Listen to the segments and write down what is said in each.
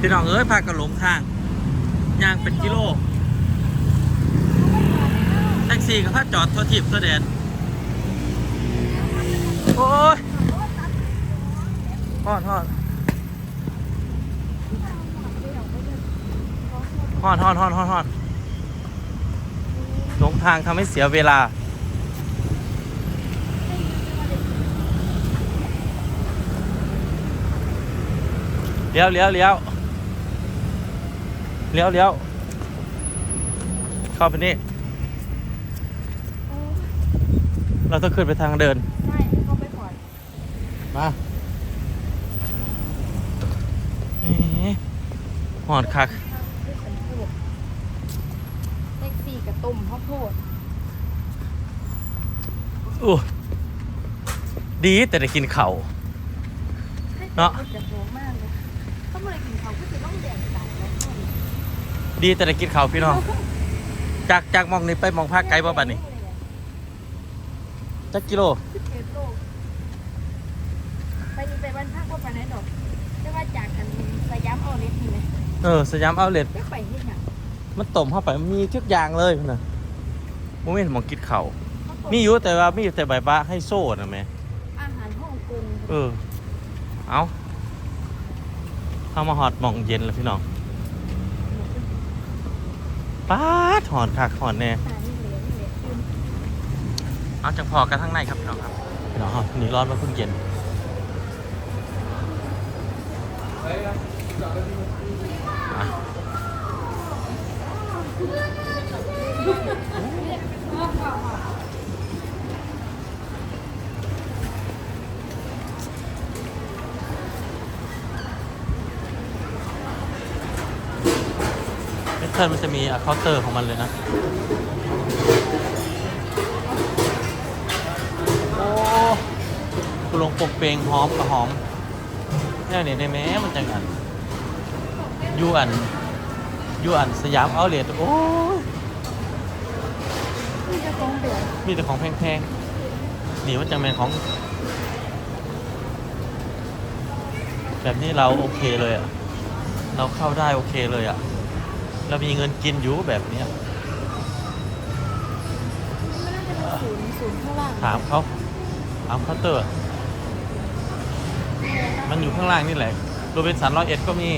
พี่น้องเอ้ยพากันหลงทางย่างเป็นกิโลแท็กซี่ก็พาจอดทั่วทิพย์ทั่วแดนโอ้ยทอดทอดทอดทอดทอดทอดทอดหลงทางทำให้เสียเวลาเลี้ยวเลี้ยวเลี้ยว เลี้ยวเลี้ยวเข้าไปนี่ เราต้องขึ้นไปทางเดินใช่เข้าไปก่อนมาเอ๊ะหอดคักด้วยสันพูดแท็กซี่กับตุ่มข้าวโพดอู้ดีแต่ได้กินเข่าวเนาะ ดีแต่ได้กินเข่าวพี่น้อง จากจากหมองนี้ไปหมองภาคไกลบ่บัดนี้จักกิโลสิบเอ็ดโลไปนี่ไปบ้านพักว่าไปไหนดอกแต่ว่าจากกันสยามเอาเล็กนี่ไหมเออสยามเอาเลทจะไปที่ไหนมันต้มเข้าไปมีทุกอย่างเลยพุ่นนะโมเมนต์มองกินเข่าวเขาตกมีอยู่แต่ว่ามีแต่ใบบ้าให้โซ่นะแม่อาหารฮ่องกงเออ เอาเข้ามาหอดหมองเย็นแล้วพี่น้อง ป้าดหอนคักหอนแน่ตานี่เหลวนี่เหลวขึ้นเอาจังพอกันทั้งในครับพี่น้องครับพี่น้องครับนี่ร้อนมาเพิ่งเย็นอะ ทเทิลมันจะมีเคาน์เตอร์ของมันเลยนะ โอ้กุลงปกเปงหอมกับหอมเนี่ยนี่ยในแม้มันจังอันยูอันยูอันสยามเอาเลทโอ้ยนี่จะฟ้องเดือดมีแต่ของแพงๆนี่มันจังเป็นของ แบบนี้เราโอเคเลยอะเราเข้าได้โอเคเลยอะ เรามีเงินกินอยู่แบบเนี้ยไม่น่าจะเป็นศูนย์ศูนย์ข้างล่างถามเขาถามเคาน์เตอร์ มันอยู่ข้างล่างนี่แหละโรบินสันร้อยเอ็ดก็มี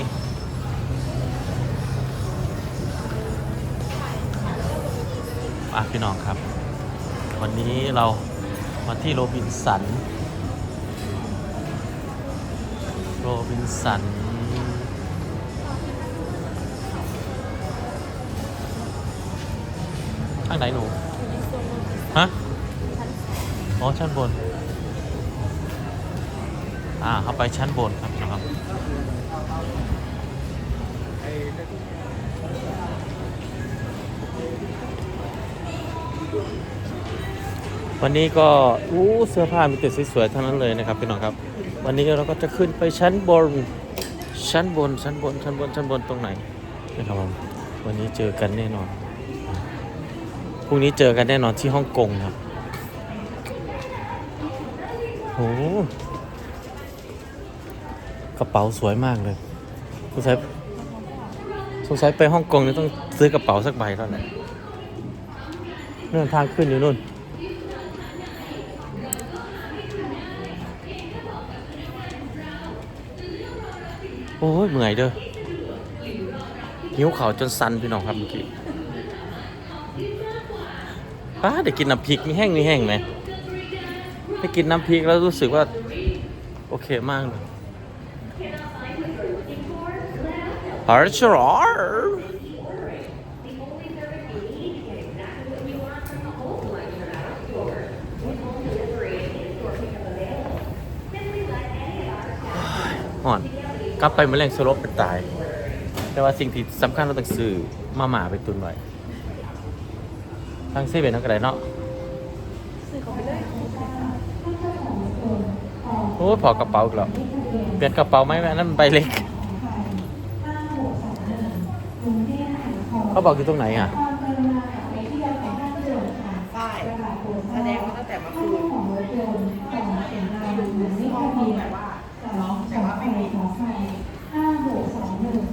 อะพี่น้องครับ วันนี้เรามาที่โรบินสัน โรบินสันางไหนหนู ฮะ อ๋อ ชั้นบน อ่า เข้าไปชั้นบนครับนะครับวันนี้ก็อู้เสื้อผ้ามีแต่สวยๆทั้งนั้นเลยนะครับพี่น้องครับ วันนี้เราก็จะขึ้นไปชั้นบน ชั้นบนชั้นบนชั้นบนชั้นบนตรงไหนนะครับผมวันนี้เจอกันแน่นอน รุ่งนี้เจอกันแน่นอนที่ฮ่องกงครับโหกระเป๋าสวยมากเลยสงสัยสงสัยไปฮ่องกงนี่ต้องซื้อกระเป๋าสักใบเท่านั้นนู่นทางขึ้นอยู่นู่นโอ้ยเมื่อยเด้อหิวเขาจนสันพี่น้องครับเมื่อกี้ ป้าได้กินน้ำพริกมีแห้งมีแห้งไหมได้กินน้ำพริกแล้วรู้สึกว่า โอเคมากเลยฮาร์ชรอร์ห่อนกลับไปมะเร็งสลบเป็นตาย แต่ว่าสิ่งที่สำคัญเราต้องซื้อมาหมาไปตุนไว้ ทางเซเว่นทั้งกระไดเนาะซื้อเขาไปเลยโอ้ยพอกระเป๋าอีกแล้วเปลี่ยนกระเป๋าไหมแม่นั่นมันใบเล็ก เขาบอกอยู่ตรงไหนอะใช่แสดงว่าตั้งแต่เมื่อคืนแต่ว่าแต่ว่าไม่มีห้าหกสองหนึ่ง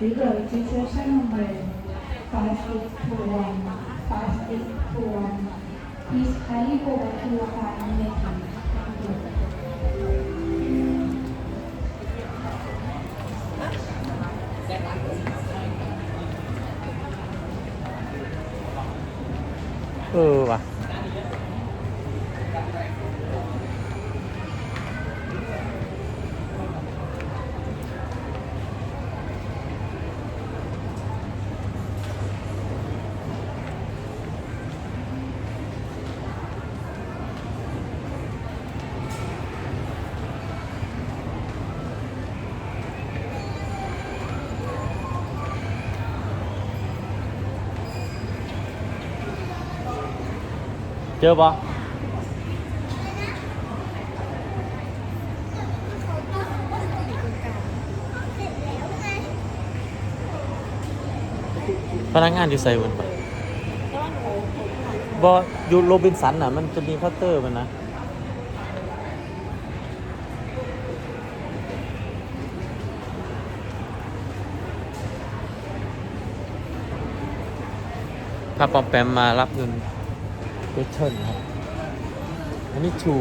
registration number 5821 5821. Please kindly go back to your car immediately. Thank you. เออว่ะ เจอปะพนักงานอยู่ใส่วันปะบออยู่โรบินสันอะ มันจะมีเคาน์เตอร์มันนะพาปอมแปมมารับเงิน เวทเทิลครับอันนี้ชู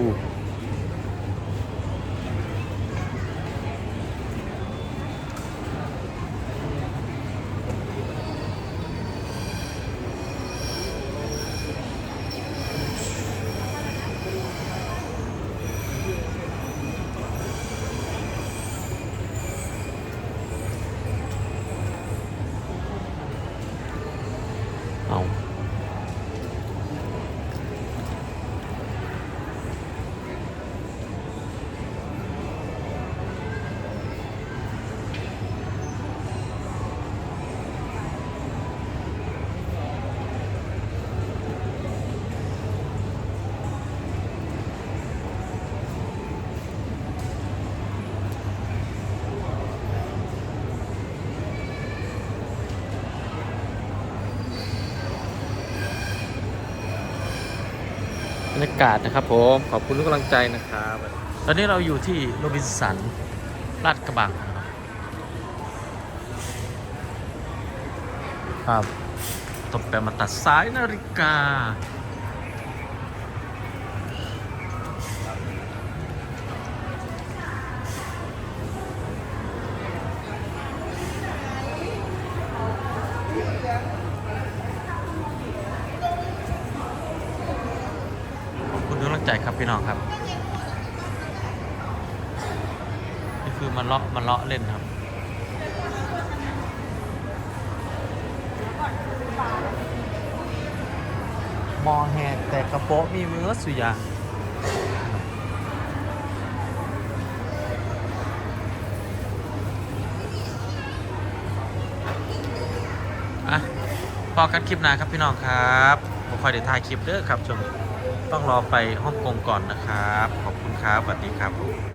เอา รรยากาศนะครับผมขอบคุณทุกกำลังใจนะครับ ตอนนี้เราอยู่ที่โรบินสันลาดกระบังครับตบแปมมาตัดสายนาฬิกา น้องครับ นี่คือมาเลาะมาเลาะเล่นครับมอแหกแต่กระโปะมีมือสุยางอะพอกันคลิปหน้าครับพี่น้องครับผมคอยเดี๋ยวถ่ายคลิปเด้อครับช่วงนี้ ต้องรอไปฮ่องกงก่อนนะครับ ขอบคุณครับสวัสดีครับ